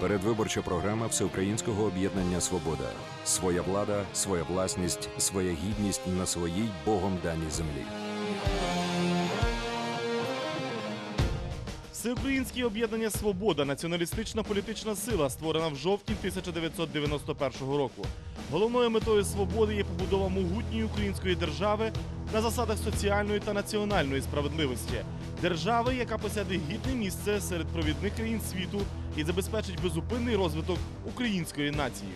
Передвиборча програма Всеукраїнського об'єднання Свобода. Своя влада, своя власність, своя гідність на своїй Богом даній землі. Всеукраїнське об'єднання Свобода націоналістична політична сила, створена в жовтні 1991 року. Головною метою свободи є побудова могутньої української держави на засадах соціальної та національної справедливості, держави, яка посяде гідне місце серед провідних країн світу і забезпечить безупинний розвиток української нації.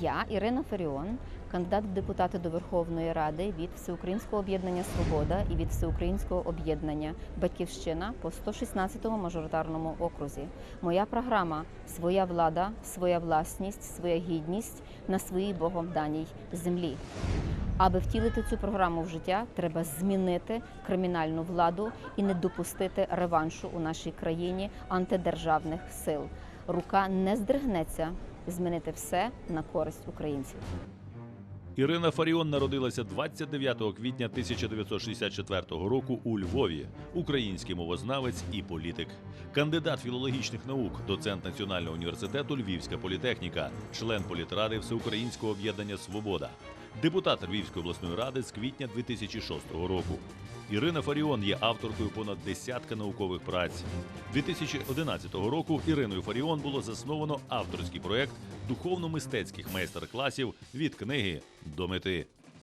Я, Ірина Фаріон, кандидат в депутати до Верховної Ради від Всеукраїнського об'єднання Свобода і від Всеукраїнського об'єднання Батьківщина по 116-му мажоритарному окрузі. Моя програма Своя влада, своя власність, своя гідність на своїй Богом даній землі. Аби втілити цю програму в життя, треба змінити кримінальну владу і не допустити реваншу у нашій країні антидержавних сил. Рука не здригнеться змінити все на користь українців. Ірина Фаріон народилася 29 квітня 1964 року у Львові, український мовознавець і політик, кандидат філологічних наук, доцент Національного університету Львівська політехніка, член політради Всеукраїнського об'єднання Свобода, депутат Львівської обласної ради з квітня 2006 року. Ірина Фаріон є авторкою понад десятка наукових праць. 2011 року Іриною Фаріон було засновано авторський проект духовно-мистецьких майстер-класів від книги до мети.